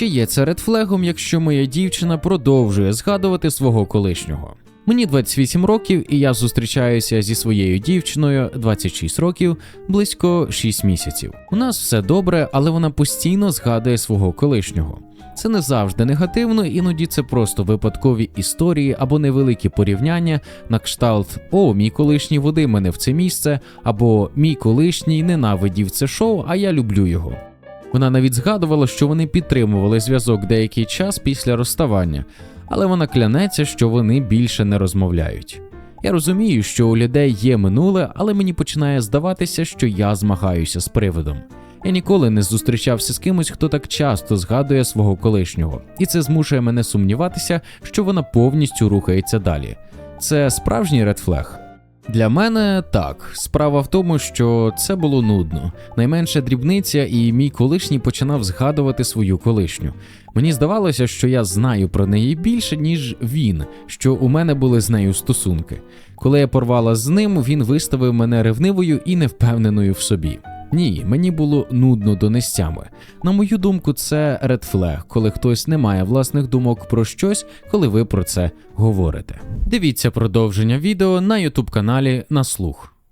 Чи є це редфлегом, якщо моя дівчина продовжує згадувати свого колишнього? Мені 28 років, і я зустрічаюся зі своєю дівчиною 26 років, близько 6 місяців. У нас все добре, але вона постійно згадує свого колишнього. Це не завжди негативно, іноді це просто випадкові історії або невеликі порівняння на кшталт О, мій колишній води мене в це місце, або мій колишній ненавидів це шоу, а я люблю його. Вона навіть згадувала, що вони підтримували зв'язок деякий час після розставання, але вона клянеться, що вони більше не розмовляють. Я розумію, що у людей є минуле, але мені починає здаватися, що я змагаюся з привидом. Я ніколи не зустрічався з кимось, хто так часто згадує свого колишнього, і це змушує мене сумніватися, що вона повністю рухається далі. Це справжній редфлег. Для мене так. Справа в тому, що це було нудно. Найменша дрібниця, і мій колишній починав згадувати свою колишню. Мені здавалося, що я знаю про неї більше, ніж він, що у мене були з нею стосунки. Коли я порвала з ним, він виставив мене ревнивою і невпевненою в собі. Ні, мені було нудно донестями. На мою думку, це редфлег, коли хтось не має власних думок про щось, коли ви про це говорите. Дивіться продовження відео на ютуб каналі на слух.